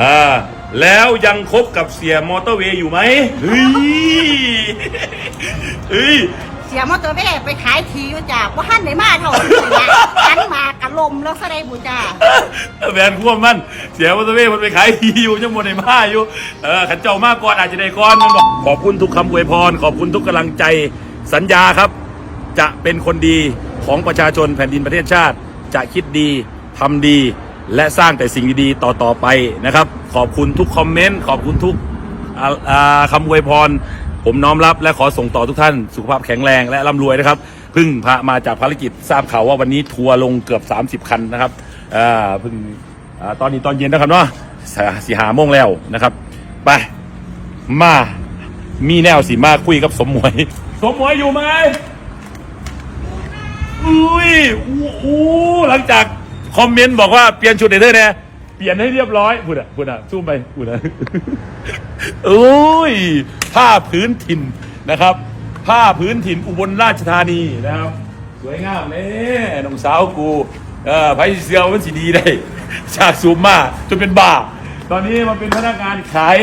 อ่าแล้วยังคบกับเสียมอเตอร์เวย์อยู่ไหมเฮ้ยเฮ้ยเสียมอเตอร์เวย์ไปขายทีอยู่จ้าว่าหันไหนมาเท่านี้นะหันมากระลมแล้วแสดงบุจ้าแบนควบมันเสียมอเตอร์เวย์มันไปขายทีอยู่จังหวดในมาอยู่เออขันเจ้ามากก่อนอาจจะได้ก่อนมันบอกขอบคุณทุกคำอวยพร ขอบคุณทุกกำลังใจสัญญาครับ จะเป็นคนดีของประชาชนแผ่นดินประเทศชาติ จะคิดดีทำดี และสร้างแต่สิ่งดีๆต่อๆไปนะครับ ขอบคุณทุกคอมเมนต์ขอบคุณทุกคำอวยพร ผมน้อมรับและขอส่งต่อทุกท่านสุขภาพแข็งแรงและร่ำรวยนะครับเพิ่งพามาจากภารกิจทราบข่าวว่าวันนี้ทัวร์ลงเกือบ 30 คันนะครับอ่าเพิ่งอาตอนนี้ตอนเย็นนะครับเนาะสสีหาโมงแล้วนะครับ ไปมามีแนวสีมาคุยกับสมมวย สมมวยอยู่ไหมอุ้ยอู้หลังจาก คอมเมนต์บอกว่าเปลี่ยนชุดเดเธอร์เนี่ยเปลี่ยนให้เรียบร้อยพูดอะพูดอะซูมไปพูดอะอุ้ยผ้าพื้นถิ่นนะครับ ผ้าพื้นถิ่นอุบลราชธานีนะครับ สวยงามเนี่ยน้องสาวกูเออไพ่เซียวมันสีดีได้จากซูมมาจนเป็นบ้าตอนนี้มาเป็นพนักงานขาย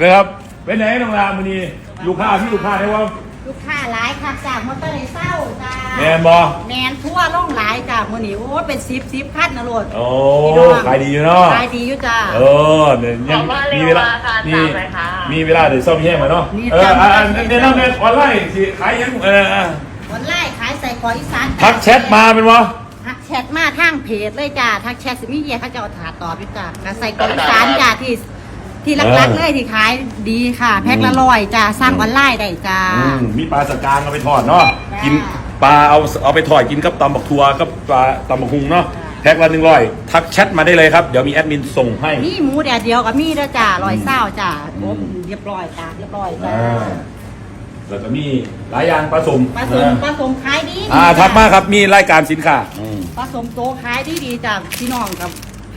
นะครับไปไหนน้องรามมันนี่ลูกค้าพี่ลูกค้าได้ว่า ลูกค้าหลายครับจากมอเตอร์ไซค์เศร้าจ้าแมนบอแมนทั่วล่องหลายจ้ามื่อนี้โอ้เป็นซิปซิปคัดนะโลดโอ้พี่น้องขายดีอยู่เนาะขายดีอยู่จ้าเออเนี่ยยังขอมาเร็วมีเวลามาค่ะมีตามเลยค่ะมีเวลาเดี๋ยวซ่อมแย่มาเนาะนี่เออตามอ่าตามเดี๋ยวน้ำเนี่ยออนไลน์สิขายยังเอออะวันไล่ขายใส่กรอกอีสานจ้ะทักแชทมาเป็นวะทักแชทมาทางเพจเลยจ้าทักแชทสิมีเดียเขาจะเอาถาตอบอยู่จ้าก็ใส่กรอกอีสานจ้าที่ ที่รักๆเลยที่ขายดีค่ะ แพ็คละร้อยจ้าสร้างออนไลน์ได้จ้า อืมมีปลาสกางเอาไปทอดเนาะจ้ากิ กินปลาเอาเอาไปทอดกินกับตำบักทัวกับปลาตำบักหุงเนาะจ้าแพ็คละหนึ่งร้อยทักแชทมาได้เลยครับ เดี๋ยวมีแอดมินส่งให้ นี่หมูแดดเดียวกับมีด้วยจ้าร้อยเศร้าจ้าโอ้เรียบร้อยจ้าเรียบร้อยจ้าอ่าแล้วก็มีหลายอย่างผสมผสมผสมขายดีอ่าทักมาครับมีรายการสินค้าอืมผสมโตขายดีดีจ้าพี่น้องกับ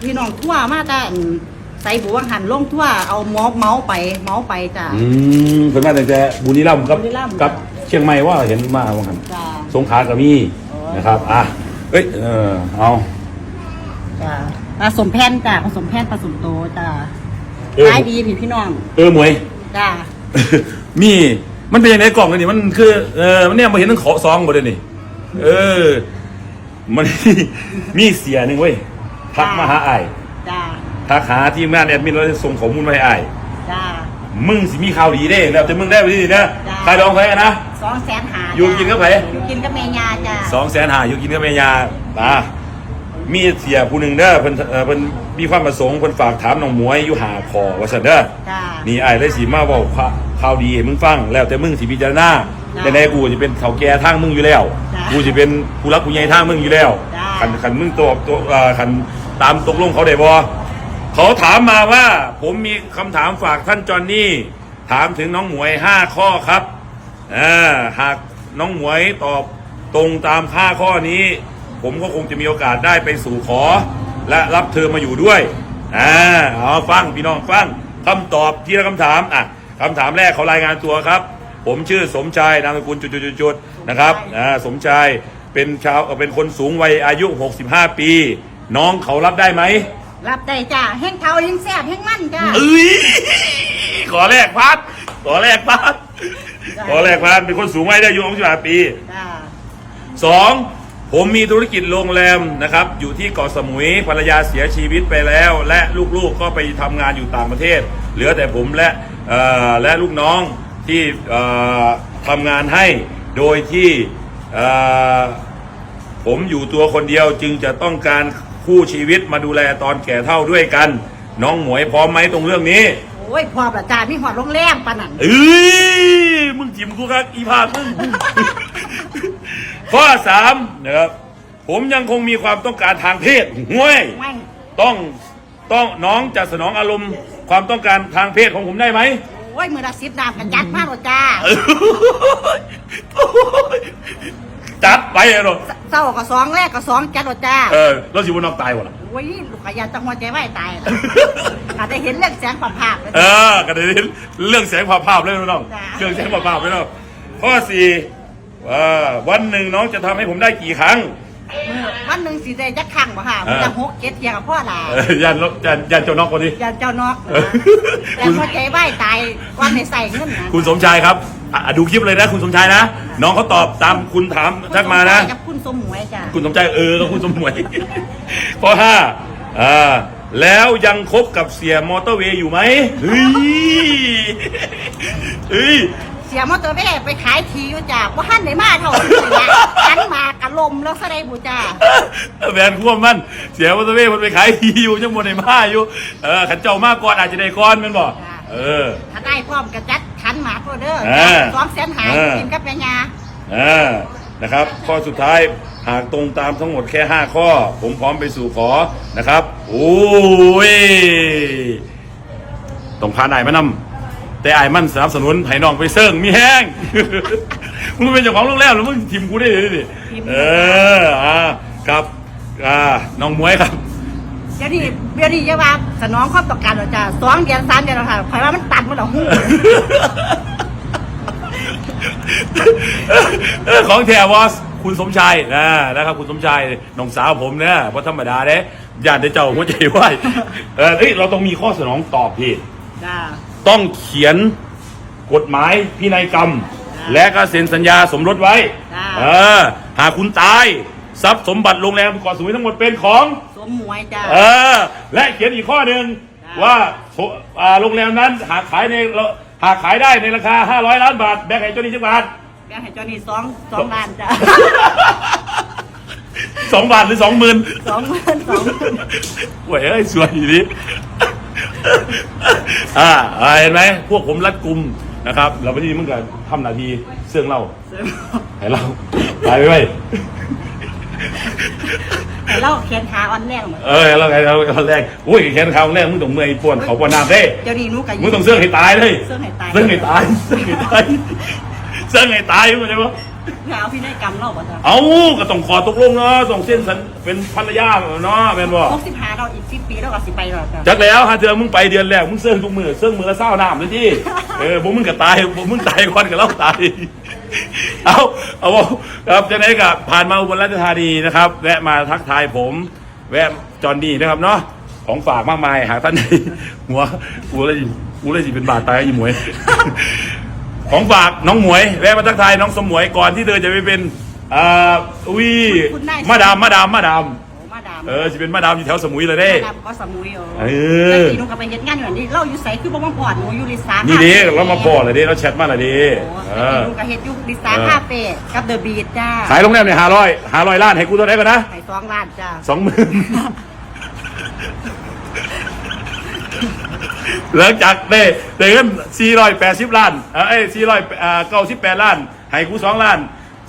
พี่น้องทั่วมาแต่อั่น ใส่บัวหันลงทั่วเอาหมอเมาส์ไปเมาส์ไปจ้าอืมเพิ่นมาตั้งแต่บุรีรัมย์กับบุรีรัมย์ กับ เชียงใหม่ว่าเห็นมาว่างั้นจ้าสงขลาก็มีอ๋อ นะครับ อะเอ้ยเออเอาจ้าผสมแผ่นจ้าผสมแผ่นผสมโตจ้าเออขายดีพี่พี่น้องเออหมวย จ้ามีมันเป็นยังไงกล่องกันนี่มันคือเออมันเนี่ยมาเห็นทั้งขอซองหมดเลยนี่เออ มัน มีเสียหนึ่งเว้ยทักมาหาไอ้ายจ้า ทักหาทีมงานแอดมินเราจะส่งข้อมูลมาให้ไอ้ายจ้า มึงสิมีข่าวดีเด้แล้วแต่มึงได้ไปที่นี่นะจ้าใครลองใครกันนะ สองแสนหาอยู่กินกับไผ อยู่กินกับเมยาจ้าสองแสนหาอยู่กินกับเมียาตามีเสียผู้หนึ่งเด้อเพิ่นเอ่อเพิ่นมีความประสงค์เพิ่นฝากถามน้องหมวยอยู่หาคอว่าซั่นเด้อ จ้า นี่ไอ้ายเลยสิมาเว้าข่าข่าวดีให้มึงฟัง แล้วแต่มึงสิพิจารณาจ้ะแต่ในกูสิเป็นเฒ่าแก่ทางมึงอยู่แล้ว จ้ะกูสิเป็นผู้รักผู้ใหญ่ทางมึงอยู่แล้วจ้ะคันคันมึงตัวตัวเอ่อคันตามตกลงเขาได้บ่ เขาถามมาว่า ผมมีคำถามฝากท่านจอนนี่ ถามถึงน้องหมวยห้าข้อครับอ่าหากน้องหมวยตอบตรงตามห้าข้อนี้ ผมก็คงจะมีโอกาสได้ไปสู่ขอ และรับเธอมาอยู่ด้วยอ่าเอาฟังพี่น้องฟังคำตอบทีละคำถามอะคำถามแรกเขารายงานตัวครับ ผมชื่อสมชายนามสกุลจุดๆๆนะครับอ่าสมชายเป็นชาวเอ่อเป็นคนสูงวัยอายุ 65 ปี น้องเขารับได้ไหม รับได้จ้าแห้งเทาแห้งแซ่บแห้งมันจ้าเอ้ยขอแรกพัดขอแรกพัดได้ขอแรกพัดเป็นคนสูงวัยได้อายุ65ปีจ้าสองผมมีธุรกิจโรงแรมนะครับ อยู่ที่เกาะสมุยภรรยาเสียชีวิตไปแล้ว และลูกๆก็ไปทำงานอยู่ต่างประเทศ เหลือแต่ผมและเอ่อและลูกน้องที่เอ่อทำงานให้โดยที่เอ่อผมอยู่ตัวคนเดียวจึงจะต้องการ คู่ชีวิตมาดูแลตอนแก่เท่าด้วยกัน น้องหมวยพร้อมไหมตรงเรื่องนี้โอ้ยพอประจานมีหอดโรงแรมปะนั่นเอ้ยมึงจิ้มกูครับอีพามึง ข้อสามนะครับผมยังคงมีความต้องการทางเพศห่วยไม่ต้องต้องน้องจะสนองอารมณ์ ความต้องการทางเพศของผมได้ไหมโอ้ยมือละสิบดาบกันจัดมากหรอจ้าจัดไปเลยหรอ เศร้ากับสองแรกกับสองจัดหรอจ้าเออแล้วสิวันนอกตายวะล่ะ โอ้ยลูกขยันจังหัวใจไหวตายอาจจะเห็นเรื่องแสงผ่าผาเลยเออกันเดี๋ยวเรื่องแสงภาพภาพเลยน้องจ้ะ เรื่องแสงภาพภาพเลยน้องข้อสี่ว่าวันหนึ่งน้องจะทำให้ผมได้กี่ครั้ง มือวันหนึ่งสีได้จักครั้งบ่ค่ะมันจะหกเจ็ดเทียกับพ่อหลาเออยันรถยันยันเจ้านอกคนนี้อย่าเจ้านอกนะแต่พอใจไหวตายวันในใส่เงินนะคุณสมชายครับ อะดูคลิปเลยนะ คุณสมชายนะ น้องเขาตอบตามคุณถามทักมานะ กับคุณสมหมวยจ้ะคุณสมใจเออกับคุณสมหมวย ข้อห้าอ่าแล้วยังคบกับเสียมอเตอร์เวย์อยู่ไหมเฮ้ยเฮ้ย เสียมอเตอร์เวย์ไปขายทีอยู่จ้ะว่าหันได้มาเท่านี้นะหันมากระลมแล้วแสดงบูจ้าแบนควบมันเสียมอเตอร์เวย์มันไปขายทีอยู่ยังหมดในมาอยู่เออขันเจ้ามากก่อนอาจจะได้ก้อนแมันบอกค่ะ เออ ถ้าได้พร้อมกระจัดขันหมาโปรเดอร์เออสองแสนหายเออ กินกับแม่ยาอ่านะครับ ข้อสุดท้ายหากตรงตามทั้งหมดแค่ 5 ข้อ ผมพร้อมไปสู่ขอนะครับโอ้ยต้องพานายมานำแต่ไอ้ายมันสนับสนุนให้น้องไปเซิ่งมีแห้ง มึงเป็นเจ้าของโรงแรมแล้วมึงทิมกูได้เลยดิเอออ่าครับอ่าน้องมวยครับเดี๋ยวนี้เดี๋ยวนี้จะว่าสนองความต้องการเราจ้ะสองเดือนสามเดือนแล้วค่ะคอยว่ามันตันมันหรอหูเออของแท้วอสคุณสมชายนะนะครับคุณสมชายน้องสาวผมเนี่ยเพราะธรรมดาเด้ญาติได้เจ้าหัวใจไหวเออเอ้ยเราต้องมีข้อสนองตอบพี่จ้าต้องเขียนกฎหมายพินัยกรรมจ้ะและก็เซ็นสัญญาสมรสไว้จ้ะเออหากคุณตาย ทรัพย์สมบัติโรงแรมเกาะสมุยทั้งหมดเป็นของ สมหมวยจ้า เออ และเขียนอีกข้อหนึ่งจ้ะว่าโถอ่าโรงแรมนั้นหากขายในหากขายได้ในราคา 500 ล้านบาท แบ่งให้เจ้าหนี้จักบาทแบ่งให้เจ้านี่สองสองล้านจ้า สองบาทหรือสองหมื่นสองหมื่นสองหมื่นหวยเอ้ยสวยดีนี้ อ่าอ่าเห็นไหมพวกผมรัดกุมนะครับ เราไม่ได้มึงกับทำหนาทีเสื่องเราให้เราไปไปไป แต่เราเขียนขาอ่อนแรงเหมือนเออเราไงเราเราแรกอุ้ยแขนเขาแรกมึงต้องเมื่อยปวดเขาปวดน้ำเด้เจ้านี่หนูกับมึงต้องเสื่องให้ตายเลยเสื่องให้ตายเสื่องให้ตายเสื่องให้ตายเสื่องให้ตายมึงเข้าใจปะเพื่อเอาพินัยกรรมเราบ่จ้าเอาก็ต้องขอตกลงเนาะส่งเส้นสัญเป็นภรรยาเนาะแม่นบ่หกสิบห้าเราอีกสิบปีเราก็สิไปหรอกจ้าจักแล้วฮะเธอมึงไปเดือนแรกมึงเสื่องทุกมือเสื่องมือละเศร้าน้ำเลยที่เออบ่มึงก็ตายบ่มึงตายก่อนกับเราตาย เอาเอาบ่ครับจะไหนกับผ่านมาอุบลราชธานีนะครับ แวะมาทักทายผม แวะจอนนี่นะครับเนาะของฝากมากมายหากท่านใดหัวกูเลยกูเลยสิเป็นบาดตายอีหมวย ของฝากน้องหมวย แวะมาทักทายน้องสมหมวยก่อนที่เธอจะไปเป็นอ่าอุ้ยมาดามมาดามมาดามโอ้มาดาม เออจะเป็นมาดามอยู่แถวสมุยเลยเด้มาดามก็สมุยโอ้เออ แต่ทีหนูก็ไปเฮ็ดงานอยู่นี่เราอยู่ไสคือบ่มาพอดหนูอยู่ลิซ่านี่เด้คฟ่เรามาพอเลยเด้เราแชทมาเลยเด้โอ้เอแต่อทีหนูก็เฮ็ดอยู่ลิซ่าเออคาเฟ่กับเดอะบีทจ้าขายโรงแรมเนี่ยห้าร้อยห้าร้อยล้านให้กูเท่าไหร่ก่อนนะขายสองล้านจ้าสองหมื่นหลังจากได้ได้เงินสี่ร้อยแปดสิบล้านเอ้ยสี่ร้อยเก้าสิบแปดล้านให้กูสองล้าน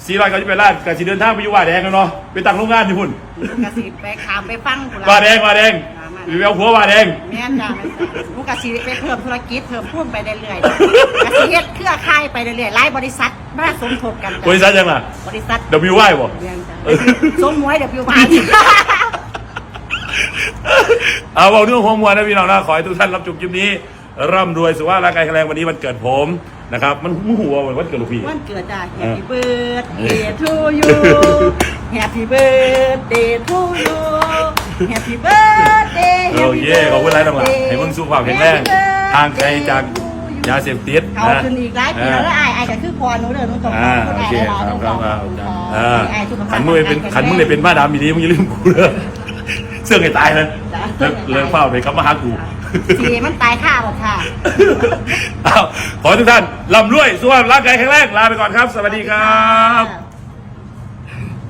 สี่ร้อยเก้าสิบแปดล้านก็สิเดินทางไปอยู่ว่าแดงกันเนาะไปตั้งโรงงานที่พุ่น หนูก็สิไปขามไปฟังพุ่นล่ะว่าแดงว่าแดงหรือเอาผัวว่าแดงแม่นจ้าแม่นจ้าหนูก็สิไปเพิ่มธุรกิจเพิ่มพุ่มไปเรื่อยๆจ้ะก็สิเฮ็ดเครือข่ายไปเรื่อยๆหลายบริษัทมาสมทบกันจ้ะบริษัทยังล่ะบริษัท W Y บ่เรียนจ้ะเออสมมวยเดี๋ยวพิวบานเอาบอกเรื่องหัวมวลนะพี่น้องนะขอให้ทุกท่านรับชมคลิปนี้ร่ำรวยสุขภาพร่างกายแข็งแรงวันนี้วันเกิดผมนะครับ มันหัววันเกิดลูกพี่วันเกิดจ้ะ Happy birthday to you Happy birthday to you Happy birthday โอ้เย่ขอบคุณหลายน้องหล่ะให้มึงสุขภาพแข็งแรงทางไกลจาก ยาเสพติดเอานะคืนอีกหลายปีแล้วแล้วอายอายก็คือพอหนูเด้อหนูต้องอ่าขอบโอคุณเคอายหลายครับๆครับครับขอบณอ่าอายสุขภาพขันมึงเลยเป็นขันมึงเลยเป็นมาดามดีๆมึงอย่าลืมกูเลยเสื่องให้ตายนะจ้ะเลิกเลิกเฝ้าเลยครับมาหากู สีมันตายค่าหรอกค่ะ อ้าวขอให้ทุกท่านร่ำรวยสุขภาพร่างกายแข็งแรงลาไปก่อนครับ สวัสดีครับ